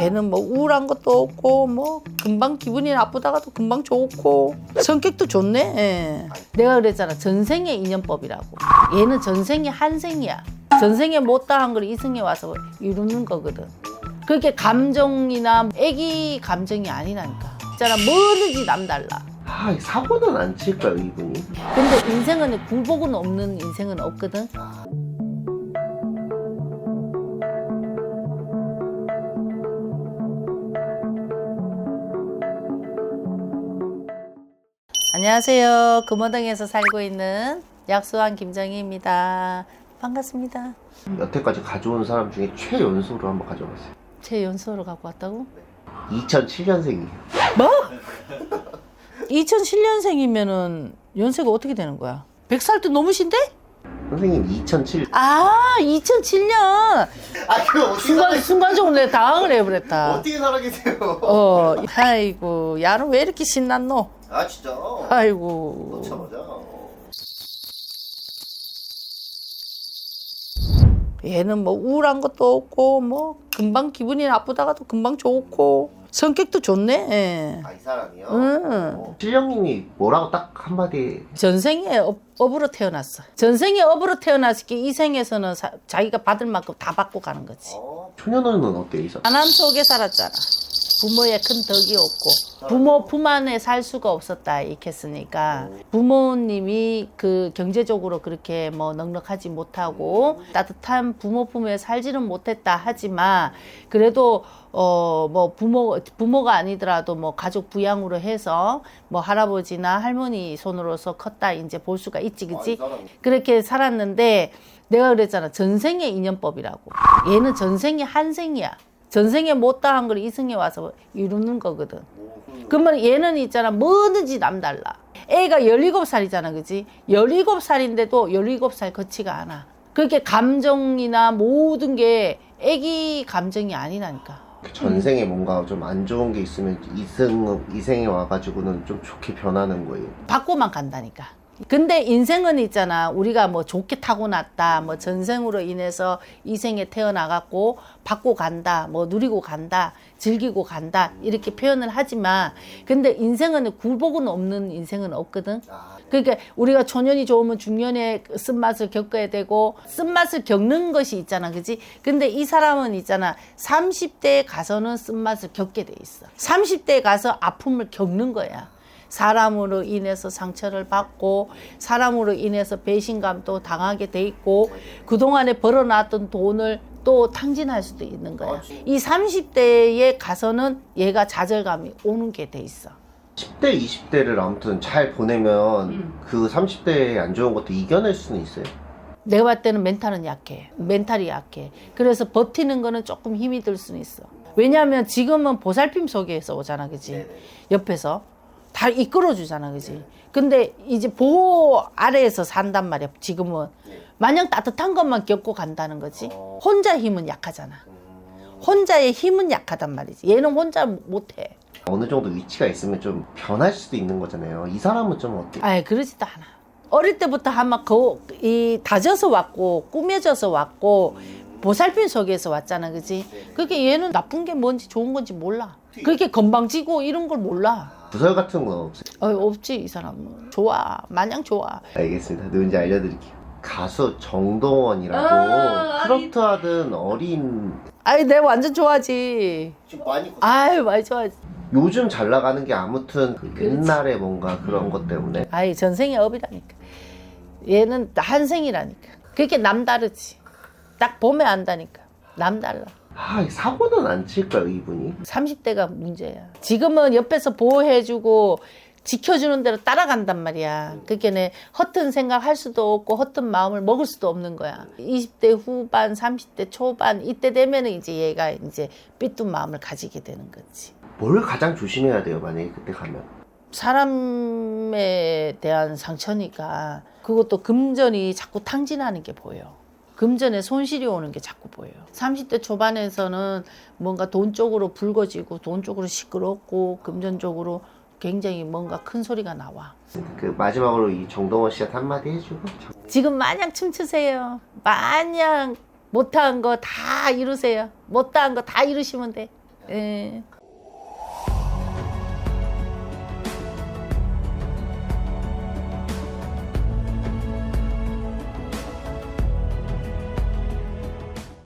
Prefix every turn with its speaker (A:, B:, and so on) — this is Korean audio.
A: 얘는 뭐 우울한 것도 없고 뭐 금방 기분이 나쁘다가도 금방 좋고 성격도 좋네. 예. 내가 그랬잖아 전생의 인연법이라고. 얘는 전생의 한생이야. 전생에 못다한 걸 이생에 와서 이루는 거거든. 그렇게 감정이나 애기 감정이 아니라니까. 있잖아 뭐든지 남달라.
B: 아, 사고는 안 칠까요, 이분이?
A: 근데 인생은 굴복은 없는 인생은 없거든. 안녕하세요. 금호동에서 살고 있는 약수왕 김정희입니다. 반갑습니다.
B: 여태까지 가져온 사람 중에 최연소로 한번 가져봤어요.
A: 제 연소를 갖고 왔다고?
B: 2007년생이에요.
A: 2007년생이면은 연세가 어떻게 되는 거야? 100살 도 넘으신데?
B: 선생님 2007.
A: 아, 2007년.
B: 아, 그거
A: 순간 순간적으로 내가 당황을 해버렸다.
B: 어떻게 살아 계세요?
A: 어, 아이고, 야는 왜 이렇게 신났노?
B: 아, 진짜.
A: 아이고.
B: 맞아.
A: 얘는 뭐 우울한 것도 없고, 뭐 금방 기분이 나쁘다가도 금방 좋고, 성격도 좋네. 예.
B: 아, 이 사람이요?
A: 응.
B: 실령님이 뭐라고 딱 한마디
A: 전생에 업, 업으로 태어났어. 전생에 업으로 태어났으니까 이 생에서는 사- 자기가 받을 만큼 다 받고 가는 거지.
B: 어, 초년원은 어때요, 이 사람?
A: 가난 속에 살았잖아. 부모의 큰 덕이 없고 부모 품 안에 살 수가 없었다 이렇게 했으니까 부모님이 그 경제적으로 그렇게 뭐 넉넉하지 못하고 따뜻한 부모 품에 살지는 못했다 하지만 그래도 어 뭐 부모 부모가 아니더라도 뭐 가족 부양으로 해서 뭐 할아버지나 할머니 손으로서 컸다 이제 볼 수가 있지 그지 그렇게 살았는데 내가 그랬잖아. 전생의 인연법이라고. 얘는 전생의 한생이야 전생에 못다 한 걸 이생에 와서 이루는 거거든. 그러면 얘는 있잖아 뭐든지 남달라. 애가 17살이잖아 그지? 17살인데도 17살 거치가 않아. 그렇게 감정이나 모든 게 애기 감정이 아니라니까.
B: 그 전생에 뭔가 좀 안 좋은 게 있으면 이생, 이생에 와가지고는 좀 좋게 변하는 거예요.
A: 받고만 간다니까. 근데 인생은 있잖아. 우리가 뭐 좋게 타고났다. 뭐 전생으로 인해서 이 생에 태어나갖고 받고 간다. 뭐 누리고 간다. 즐기고 간다. 이렇게 표현을 하지만 근데 인생은 굴복은 없는 인생은 없거든. 그러니까 우리가 초년이 좋으면 중년에 그 쓴맛을 겪어야 되고 쓴맛을 겪는 것이 있잖아. 그지? 근데 이 사람은 있잖아. 30대에 가서는 쓴맛을 겪게 돼 있어. 30대에 가서 아픔을 겪는 거야. 사람으로 인해서 상처를 받고 사람으로 인해서 배신감도 당하게 돼 있고 그동안에 벌어놨던 돈을 또 탕진할 수도 있는 거야. 이 30대에 가서는 얘가 좌절감이 오는 게 돼 있어.
B: 10대, 20대를 아무튼 잘 보내면 그 30대에 안 좋은 것도 이겨낼 수는 있어요.
A: 내가 봤을 때는 멘탈은 약해. 멘탈이 약해. 그래서 버티는 거는 조금 힘이 들 수는 있어. 왜냐하면 지금은 보살핌 속에서 오잖아, 그지? 옆에서. 다 이끌어 주잖아, 그지? 근데 이제 보호 아래에서 산단 말이야, 지금은. 마냥 따뜻한 것만 겪고 간다는 거지. 혼자 힘은 약하잖아. 혼자의 힘은 약하단 말이지. 얘는 혼자 못해.
B: 어느 정도 위치가 있으면 좀 변할 수도 있는 거잖아요. 이 사람은 좀 어때요?
A: 아예 그러지도 않아. 어릴 때부터 아마 그, 이 다져서 왔고 꾸며져서 왔고 보살핌 속에서 왔잖아, 그지? 그렇게 얘는 나쁜 게 뭔지 좋은 건지 몰라. 그렇게 건방지고 이런 걸 몰라.
B: 부설 같은 건 없어요.
A: 어, 없지 이 사람은. 좋아, 마냥 좋아.
B: 알겠습니다. 누군지 알려드릴게요. 가수 정동원이라고
A: 아,
B: 트로트 하던 어린
A: 아이 내가 완전 좋아하지.
B: 지금 많이
A: 아유 많이 좋아하지.
B: 요즘 잘 나가는 게 아무튼 그 옛날에 뭔가 그런 것 때문에
A: 아이 전생의 업이라니까. 얘는 한생이라니까. 그렇게 남다르지. 딱 보면 안다니까. 남달라.
B: 아 사고는 안 칠까요 이분이?
A: 30대가 문제야. 지금은 옆에서 보호해주고 지켜주는 대로 따라간단 말이야. 그게 허튼 생각 할 수도 없고 허튼 마음을 먹을 수도 없는 거야. 20대 후반, 30대 초반 이때 되면은 이제 얘가 이제 삐뚤 마음을 가지게 되는 거지.
B: 뭘 가장 조심해야 돼요 만약에 그때 가면?
A: 사람에 대한 상처니까 그것도 금전이 자꾸 탕진하는 게 보여. 금전에 손실이 오는 게 자꾸 보여요. 30대 초반에서는 뭔가 돈 쪽으로 붉어지고 돈 쪽으로 시끄럽고 금전 쪽으로 굉장히 뭔가 큰 소리가 나와.
B: 그 마지막으로 이 정동원 씨한테 한마디 해주고
A: 지금 마냥 춤추세요. 마냥 못한 거 다 이루세요. 못한 거 다 이루시면 돼. 예.